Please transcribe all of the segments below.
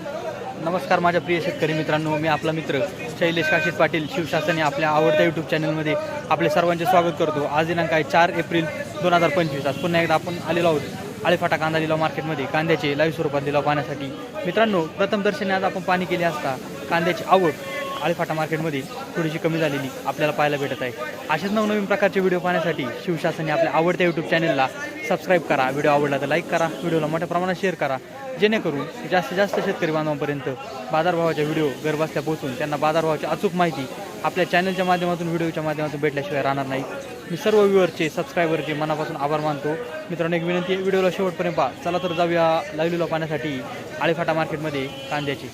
नमस्कार माझ्या प्रिय शेतकरी मित्रांनो मी आपला मित्र शैलेश काशीद पाटील शिवशासन या आपल्या आवडत्या यूट्यूब चॅनलमध्ये आपले सर्वांचे स्वागत करतो. आज दिनांक आहे चार एप्रिल दोन हजार पंचवीस. आज पुन्हा एकदा आपण आलेलो आहोत आळेफाटा कांदा लिलाव मार्केटमध्ये. कांद्याचे लाईव्ह स्वरूपात लिलाव पाहण्यासाठी. मित्रांनो प्रथम दर्शनी आज आपण पाणी केले असता कांद्याची आवक आळेफाटा मार्केटमध्ये थोडीशी कमी झालेली आपल्याला पाहायला भेटत आहे. असेच नवनवीन प्रकारचे व्हिडिओ पाहण्यासाठी शिवशासन या आपल्या आवडत्या यूट्यूब चॅनलला सबस्क्राईब करा. व्हिडिओ आवडला तर लाईक करा. व्हिडिओला मोठ्या प्रमाणात शेअर करा. जेणेकरून जास्तीत जास्त शेतकरी बांधवांपर्यंत बाजारभावाच्या व्हिडिओ घरबसल्या पोहोचून त्यांना बाजारभावाची अचूक माहिती आपल्या चॅनलच्या माध्यमातून व्हिडिओच्या माध्यमातून भेटल्याशिवाय राहणार नाही. मी सर्व व्ह्युअरचे सबस्क्रायबरचे मनापासून आभार मानतो. मित्रांनो एक विनंती आहे व्हिडिओला शेवटपर्यंत पहा. चला तर जाऊया लाईव्हला पाहण्यासाठी आळेफाटा मार्केटमध्ये कांद्याची.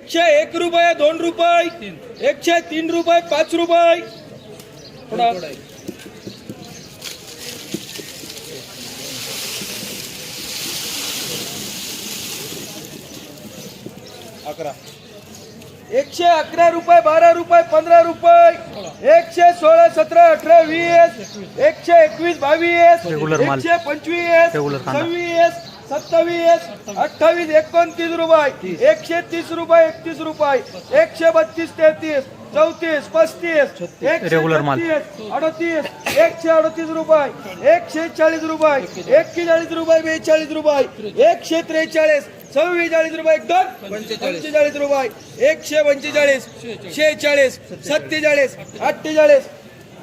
एकशे एक रुपये दोन रुपये. एकशे तीन रुपये पाच रुपये. अकरा. एकशे अकरा रुपये बारा रुपये पंधरा रुपये. एकशे सोळा सतरा अठरा वीस. एकशे एकवीस बावीस. एकशे पंचवीस. सव्वीस सत्तावीस अठ्ठावीस एकोणतीस रुपये. एकशे तीस रुपये एकतीस रुपये. एकशे बत्तीस तेहतीस. चौतीस पस्तीस एकशे Regular माल. अडतीस एकशे अडतीस रुपये एकशे चाळीस रुपये एक्केचाळीस रुपये बेचाळीस रुपये एकशे त्रेचाळीस चव्वेचाळीस रुपये एकदम पंचेचाळीस रुपये एकशे पंचेचाळीस शेहेचाळीस सत्तेचाळीस अठ्ठेचाळीस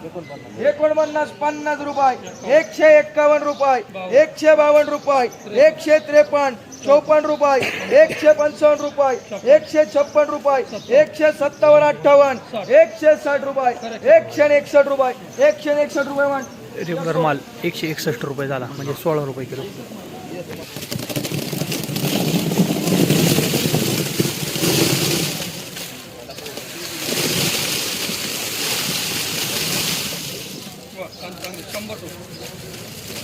एकोणपन्नास. पन्नास रुपये. एकशे एक्कावन्न रुपये. एकशे बावन्न रुपये. एकशे त्रेपन्न चौपन्न रुपये. एकशे पंचावन्न रुपये. एकशे छप्पन रुपये. एकशे सत्तावन्न अठ्ठावन्न. एकशे साठ रुपये. एकशे एकसष्ट रुपये. एकशे एकसष्ट रुपये म्हण. रेग्युलर माल एकशे एकसष्ट रुपये झाला म्हणजे सोळा रुपये किलो.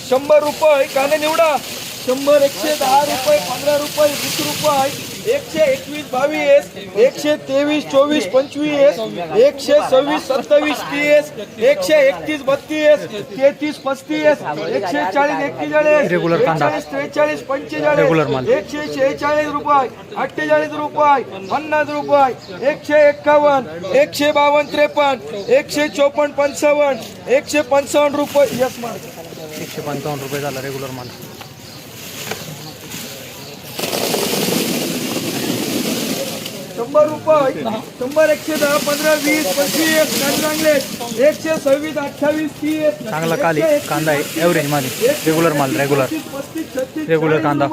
शंभर रुपये काने निवडा. शंभर एकशे दहा रुपये पंधरा रुपये वीस रुपये एकशे एकवीस बावीस एकशे तेवीस चोवीस पंचवीस एकशे सव्वीस सत्तावीस तीस एकशे एकतीस बत्तीस तेहतीस पस्तीस एकशे चाळीस एक्केचाळीस. बेचाळीस, त्रेचाळीस पंचेचाळीस. एकशे शेहेचाळीस रुपये अठ्ठेचाळीस रुपये पन्नास रुपये एकशे एक्कावन्न एकशे बावन्न त्रेपन्न एकशे चोपन्न पंचावन्न एकशे पंचावन्न रुपये यस मार्क एकशे पंचावन्न रुपये झाला रेग्युलर माल शंभर रुपये शंभर एकशे दहा पंधरा वीस पंचवीस चांगले एकशे सव्वीस अठ्ठावीस तीस चांगला काली कांदा आहे ॲव्हरेज माल रेग्युलर माल रेग्युलर Regular. कांदा.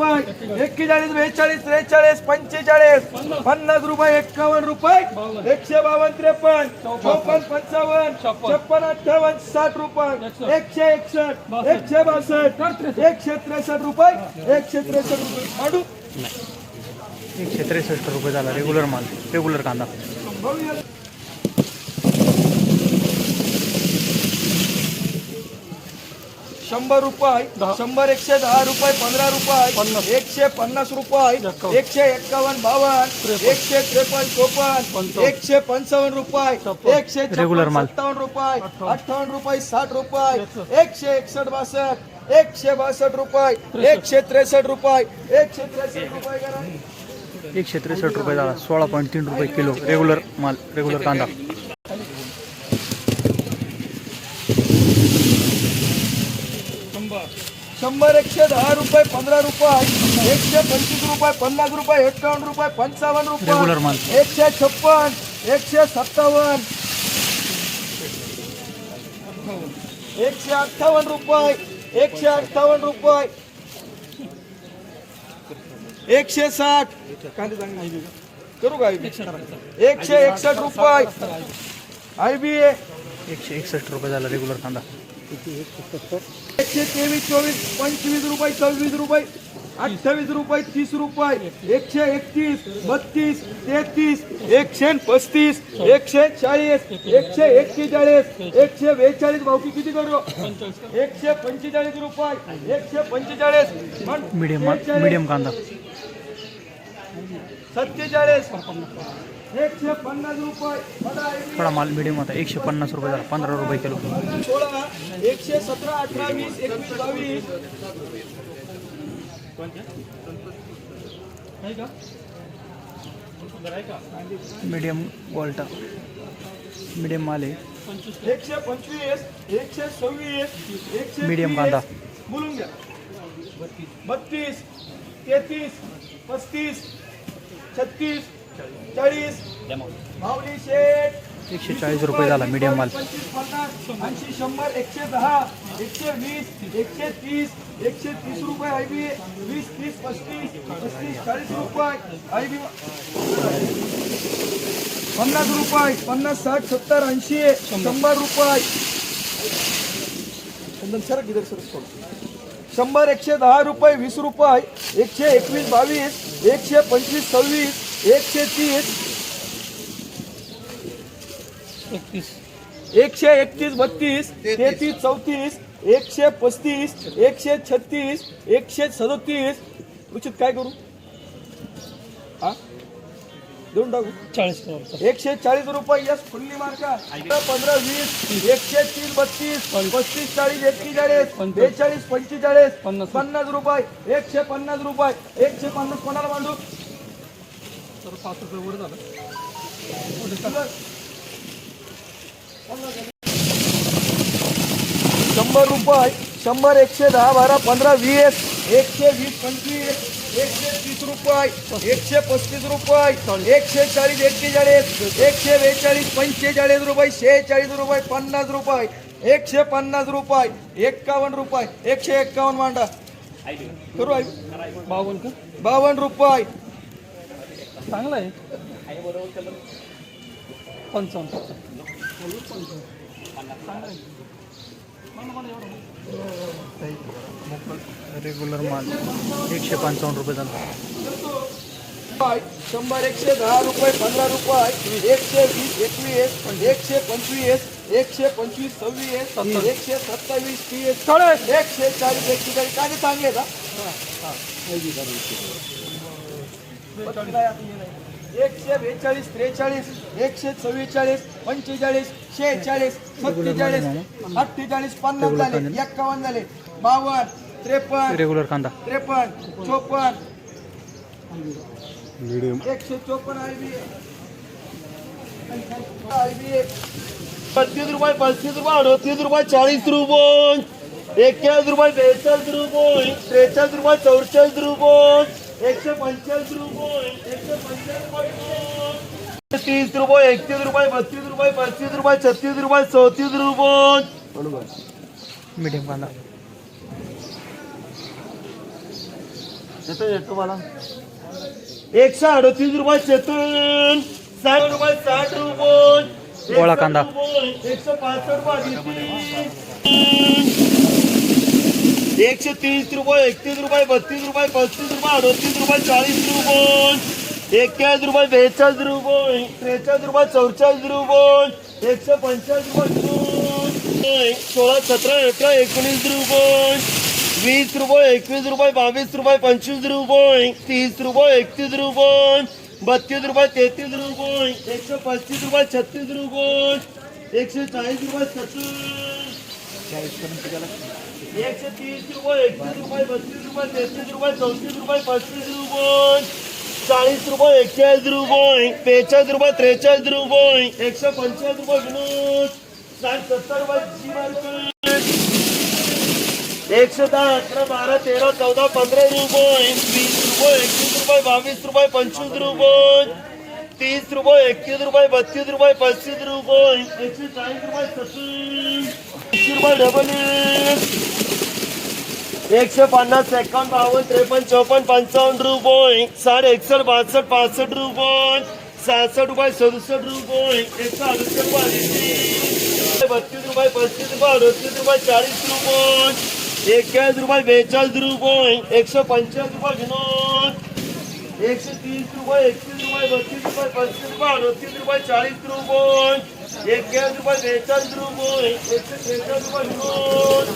एक्केचाळीस बेचाळीस त्रेचाळीस पंचेचाळीस पन्नास रुपये एक्कावन्न रुपये एकशे बावन्न त्रेपन्न चौपन्न पंचावन्न छप्पन अठ्ठावन्न साठ रुपये एकशे एकसष्ट एकशे बासष्ट एकशे त्रेसष्ट रुपये एकशे त्रेसष्ट रुपये. एकशे त्रेसष्ट रुपये झाला रेग्युलर माल रेग्युलर कांदा. शंभर रुपये शंभर एकशे दहा रुपये पंधरा रुपये एकशे पन्नास रुपये एकशे एक्कावन्न बावन्न एकशे त्रेपन्न चोपन्न एकशे पंचावन्न रुपये एकशे Regular माल. सत्तावन्न रुपये अठ्ठावन्न. रुपये साठ रुपये एकशे एकसष्ट बासष्ट एकशे बासष्ट रुपये एकशे त्रेसष्ट रुपये एकशे त्रेसष्ट रुपये एकशे त्रेसष्ट रुपये झाला सोळा पॉईंट तीन रुपये किलो रेग्युलर माल रेग्युलर कांदा शंभर एकशे दहा रुपये पंधरा रुपये एकशे पंचवीस रुपये पन्नास रुपये एकावन्न रुपये पंचावन्न Regular माल. रुपये एकशे छप्पन एकशे सत्तावन्न एकशे अठ्ठावन्न रुपये एकशे अठ्ठावन्न रुपये एकशे साठ? करू का? एकशे एकसष्ट रुपये. आय बी एकशे एकसष्ट रुपये झाला रेग्युलर कांदा. एकशे तेवीस चोवीस पंचवीस रुपये सव्वीस रुपये अठ्ठावीस रुपये तीस रुपये एकशे एकतीस बत्तीस तेहतीस एकशे पस्तीस एकशे चाळीस एकशे एक्केचाळीस एकशे बेचाळीस. भाऊ किती करू? एकशे पंचेचाळीस रुपये एकशे पंचेचाळीस. मीडियम मीडियम कांदा. सत्तेचाळीस एकशे पन्नास रुपये थोडा माल मीडियम होता एकशे पन्नास रुपये झाला पंधरा रुपये किलो। सोळा एकशे सतरा अठरा वीस एकवीस बावीस मीडियम गोल्टा मीडियम माल आहे एकशे पंचवीस एकशे सव्वीस एकशे तीस. कांदा. बोलून घ्या बत्तीस तेहतीस पस्तीस छत्तीस चाळीस माऊली शेठ. एकशे चाळीस रुपये झाला मीडियम माल. ऐंशी शंभर एकशे दहा एकशे वीस एकशे तीस एकशे तीस रुपये आय बी वीस तीस पस्तीस पस्तीस चाळीस रुपये आय बी पन्नास रुपये पन्नास साठ सत्तर ऐंशी शंभर रुपये. सरक थोडं. शंभर एकशे दहा रुपये वीस रुपये एकशे एकवीस बावीस एकशे पंचवीस सव्वीस एकशे तीस एकशे एकतीस बत्तीस तेहतीस. चौतीस एकशे पस्तीस एकशे छत्तीस एकशे सदोतीस. उचित काय करू? हा? देऊन टाकू. चाळीस एकशे चाळीस रुपये यस फुल्ली मार्का. पंधरा वीस एकशे तीस बत्तीस पस्तीस चाळीस एक्केचाळीस बेचाळीस पंचेचाळीस पन्नास. रुपये एकशे पन्नास रुपये एकशे पन्नास कोणाला मांडू? पाच रुपये वर झालं. शंभर रुपये शंभर एकशे दहा बारा पंधरा वीस एकशे वीस पंचवीस एकशे तीस रुपये एकशे पस्तीस रुपये एकशे चाळीस एक्केचाळीस एकशे बेचाळीस पंचेचाळीस रुपये शेहेचाळीस रुपये पन्नास रुपये एकशे पन्नास रुपये एक्कावन्न रुपये एकशे एक्कावन्न मांडा. करू आई. बावन्न का? बावन्न रुपये. चांगला आहे. पंचावन्न. रेग्युलर माल. एकशे पंचावन्न रुपये झाला. शंभर एकशे दहा रुपये पंधरा रुपये एकशे वीस एकवीस एकशे पंचवीस एकशे पंचवीस सव्वीस एकशे सत्तावीस तीस एकशे चाळीस एक्केचाळीस काय ते सांगे का एकशे बेचाळीस त्रेचाळीस एकशे चव्वेचाळीस पंचेचाळीस शेहेचाळीस सत्तेचाळीस अठ्ठेचाळीस पन्नास झाले एक्कावन्न झाले. बावन्न त्रेपन्न रेग्युलर कांदा. त्रेपन्न चोपन्न. एकशे चोपन्न आय बी आय बी पस्तीस रुपये पस्तीस रुपये अडतीस रुपये चाळीस रुपये. एक्केचाळीस रुपये बेचाळीस रुपये त्रेचाळीस रुपये चौवेचाळीस रुपये. एकशे पंचेचाळीस रुपये एकशे पंचेचाळीस तीस रुपये एकतीस रुपये बत्तीस रुपये पस्तीस रुपये छत्तीस रुपये चौतीस रुपये मीडियम कांदा येतो येतो मला एकशे अडतीस रुपये चेतन साठ रुपये साठ रुपये गोळा कांदा. एकशे पासष्ट रुपये एकशे तीस रुपये एकतीस रुपये, बत्तीस रुपये पस्तीस रुपये, अडतीस रुपये चाळीस रुपये। एक्केचाळीस रुपये बेचाळीस रुपये त्रेचाळीस रुपये चौचाळीस रुपये एकशे पंचाळीस रुपये सोळा, सतरा, अठरा, एकोणीस रुपये, वीस रुपये, एकवीस रुपये, बावीस रुपये, पंचवीस रुपये, तीस रुपये, एकतीस रुपये, बत्तीस रुपये, तेहतीस रुपये एकशे पस्तीस रुपये, छत्तीस रुपये, एकशे चाळीस रुपये, सत्तर एकशे तीस रुपये एकतीस रुपये बत्तीस रुपये तेहतीस रुपये चौतीस रुपये पस्तीस रुपये चाळीस रुपये एक्केचाळीस रुपये बेचाळीस रुपये त्रेचाळीस रुपये एकशे पंचेचाळीस रुपये विनोद साठ सत्तर रुपये एकशे दहा अकरा बारा तेरा चौदा पंधरा रुपये वीस रुपये एकवीस रुपये बावीस रुपये पंचवीस रुपये तीस रुपये एकतीस रुपये बत्तीस रुपये पस्तीस रुपये एकशे चाळीस रुपये सत्तर एकशे पन्नास एक्कावन्न बावन्न त्रेपन्न चौपन्न पंचावन्न रुपये. साडे एकसष्ट बासष्ट पासष्ट रुपये. सहासष्ट रुपये सदुसष्ट रुपये. एकशे अडुसष्ट रुपये बत्तीस रुपये पस्तीस रुपये अडतीस रुपये चाळीस रुपये. एक्केचाळीस रुपये बेचाळीस रुपये. एकशे पंचेचाळीस रुपये विनोद. एकशे तीस रुपये एकतीस रुपये बत्तीस रुपये पस्तीस रुपये अडतीस रुपये चाळीस रुपये. एक्केचाळीस रुपये बेचाळीस रुपये एकशे त्रेचाळीस रुपये विनोद